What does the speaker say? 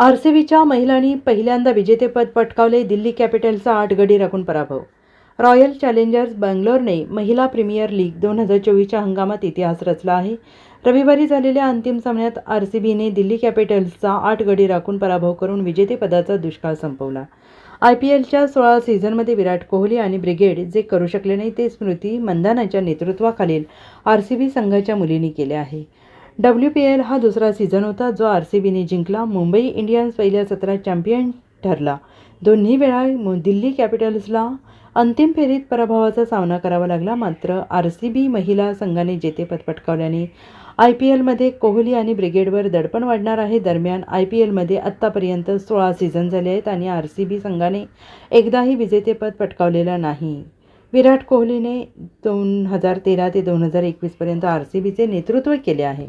R C बीच्या महिलांनी पहिल्यांदा विजेतेपद पटकावले दिल्ली कॅपिटल्सचा आठ गडी राखून पराभव. रॉयल चॅलेंजर्स बंगलोरने महिला प्रीमियर लीग दोन हजार चोवीसच्या हंगामात इतिहास रचला आहे. रविवारी झालेल्या अंतिम सामन्यात आर सी बीने दिल्ली कॅपिटल्सचा आठ गडी राखून पराभव करून विजेतेपदाचा दुष्काळ संपवला. आय पी एलच्या सोळा सीझनमध्ये विराट कोहली आणि ब्रिगेड जे करू शकले नाही ते स्मृती मंदानाच्या नेतृत्वाखालील आर सी बी संघाच्या मुलींनी केले आहे. डब्ल्यू पी एल हा दुसरा सीझन होता जो आर सी बीने जिंकला. मुंबई इंडियन्स पहिल्या सत्रात चॅम्पियन ठरला. दोन्ही वेळा दिल्ली कॅपिटल्सला अंतिम फेरीत पराभवाचा सामना करावा लागला. मात्र आर सी बी महिला संघाने जेतेपद पटकावल्याने आय पी एलमध्ये कोहली आणि ब्रिगेडवर दडपण वाढणार आहे. दरम्यान आय पी एलमध्ये आत्तापर्यंत सोळा सीझन झाले आहेत आणि आर सी बी संघाने एकदाही विजेतेपद पटकावलेलं नाही. विराट कोहलीने दोन हजार तेरा ते दोन हजार एकवीसपर्यंत आर सी बीचे नेतृत्व केले आहे.